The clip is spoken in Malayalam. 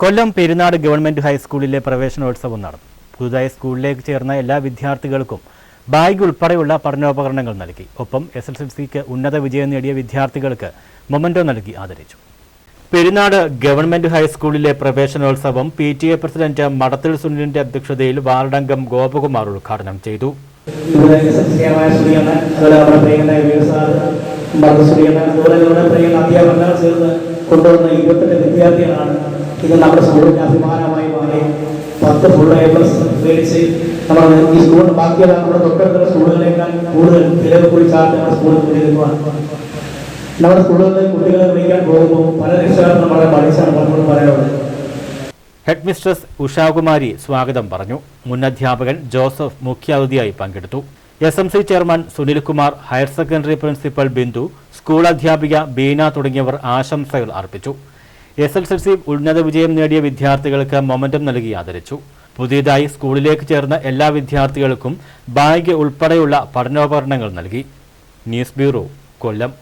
കൊല്ലം പെരുന്നാട് ഗവൺമെന്റ് ഹൈസ്കൂളിലെ പ്രവേശനോത്സവം നടന്നു. പുതുതായി സ്കൂളിലേക്ക് ചേർന്ന എല്ലാ വിദ്യാർത്ഥികൾക്കും ബാഗ് ഉൾപ്പെടെയുള്ള പഠനോപകരണങ്ങൾ നൽകി. ഒപ്പം എസ് എൽ എൽ സിക്ക് ഉന്നത വിജയം നേടിയ വിദ്യാർത്ഥികൾക്ക് മൊമെന്റോ നൽകി ആദരിച്ചു. പെരുന്നാട് ഗവൺമെന്റ് ഹൈസ്കൂളിലെ പ്രവേശനോത്സവം P T A president Madathil സുനിലിന്റെ അധ്യക്ഷതയിൽ വാർഡംഗം ഗോപകുമാർ ഉദ്ഘാടനം ചെയ്തു. കൊണ്ടുവന്ന ഇരുപത്തെട്ട് വിദ്യാർത്ഥികളാണ് ഇത് നമ്മുടെ സ്കൂളിന്റെ അഭിമാനമായി മാറി പത്ത് ഫുൾ എ പ്ലസ് മേടിച്ച് നമ്മൾ ഈ സ്കൂൾ ബാക്കിയുള്ള നമ്മുടെ തൊട്ടടുത്തുള്ള സ്കൂളുകളേക്കാൾ കൂടുതൽ ചിലവ് കുറിച്ചാണ് നമ്മുടെ സ്കൂളിൽ നേരിടുവാൻ നമ്മുടെ സ്കൂളുകളിൽ കുട്ടികളെ വിളിക്കാൻ പോകുമ്പോൾ പല രക്ഷകർ വളരെ പഠിച്ചാണ് പലപ്പോഴും പറയുന്നത് ഹെഡ് മിസ്ട്രസ് ഉഷാകുമാരി സ്വാഗതം പറഞ്ഞു. മുൻ അധ്യാപകൻ ജോസഫ് മുഖ്യാതിഥിയായി പങ്കെടുത്തു. S M C chairman Sunilkumar higher secondary principal Bindu school അധ്യാപിക ബീന തുടങ്ങിയവർ ആശംസകൾ അർപ്പിച്ചു. എസ് എൽ എൽ സി ഉന്നത വിജയം നേടിയ വിദ്യാർത്ഥികൾക്ക് മൊമെന്റം നൽകി ആദരിച്ചു. പുതിയതായി സ്കൂളിലേക്ക് ചേർന്ന എല്ലാ വിദ്യാർത്ഥികൾക്കും ബാഗ് ഉൾപ്പെടെയുള്ള പഠനോപകരണങ്ങൾ നൽകി. News bureau Kollam.